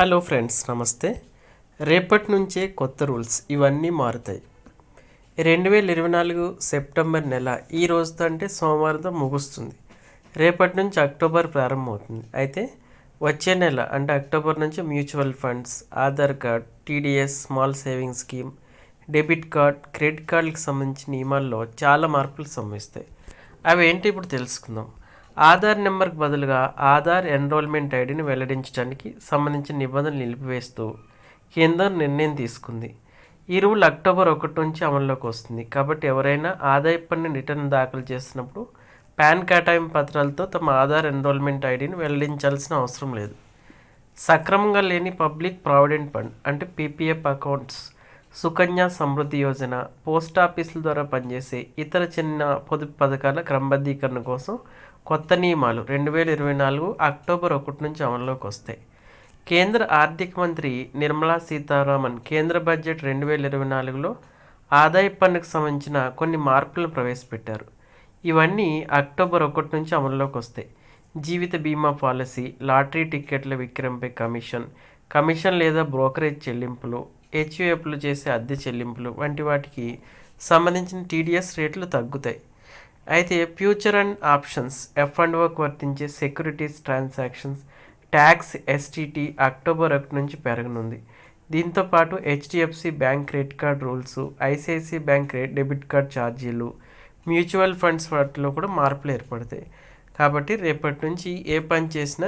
Hello friends నమస్తే. రేపటి నుంచే కొత్త రూల్స్ ఇవన్నీ మారుతాయి. రెండు వేల ఇరవై నాలుగు సెప్టెంబర్ నెల ఈ రోజుతో అంటే సోమవారంతో ముగుస్తుంది. రేపటి నుంచి అక్టోబర్ ప్రారంభమవుతుంది. అయితే వచ్చే నెల అంటే అక్టోబర్ నుంచి mutual funds Aadhaar card TDS small savings scheme debit card credit కార్డులకు సంబంధించిన నియమాల్లో చాలా మార్పులు సంభవిస్తాయి. అవి ఏంటి ఇప్పుడు తెలుసుకుందాం. ఆధార్ నెంబర్కి బదులుగా ఆధార్ ఎన్రోల్మెంట్ ఐడిని వెల్లడించడానికి సంబంధించిన నిబంధనలు నిలిపివేస్తూ కేంద్రం నిర్ణయం తీసుకుంది. ఈ రూల్ అక్టోబర్ ఒకటి నుంచి అమల్లోకి వస్తుంది. కాబట్టి ఎవరైనా ఆదాయ పన్ను రిటర్న్ దాఖలు చేస్తున్నప్పుడు పాన్ కేటాయింపు పత్రాలతో తమ ఆధార్ ఎన్రోల్మెంట్ ఐడిని వెల్లడించాల్సిన అవసరం లేదు. సక్రమంగా లేని పబ్లిక్ ప్రావిడెంట్ ఫండ్ అంటే PPF accounts Sukanya Samriddhi Yojana post ఆఫీసుల ద్వారా పనిచేసే ఇతర చిన్న పొదుపు పథకాల క్రమబద్ధీకరణ కోసం కొత్త నియమాలు రెండు వేల ఇరవై నాలుగు అక్టోబర్ ఒకటి నుంచి అమల్లోకి వస్తాయి. కేంద్ర ఆర్థిక మంత్రి నిర్మలా సీతారామన్ కేంద్ర బడ్జెట్ రెండు వేల ఇరవై నాలుగులో ఆదాయ పన్నుకు సంబంధించిన కొన్ని మార్పులను ప్రవేశపెట్టారు. ఇవన్నీ అక్టోబర్ ఒకటి నుంచి అమల్లోకి వస్తాయి. జీవిత బీమా పాలసీ లాటరీ టిక్కెట్ల విక్రయంపై కమిషన్ కమిషన్ లేదా బ్రోకరేజ్ చెల్లింపులు హెచ్యుఎఫ్లు చేసే అద్దె చెల్లింపులు వంటి వాటికి సంబంధించిన టీడీఎస్ రేట్లు తగ్గుతాయి. అయితే future and options F and work వర్తించే securities transactions tax STT October ఒకటి నుంచి పెరగనుంది. దీంతో పాటు HDFC bank credit card rules ICICI bank debit card ఛార్జీలు మ్యూచువల్ ఫండ్స్ వాటిలో కూడా మార్పులు ఏర్పడతాయి. కాబట్టి రేపటి నుంచి ఏ పని చేసినా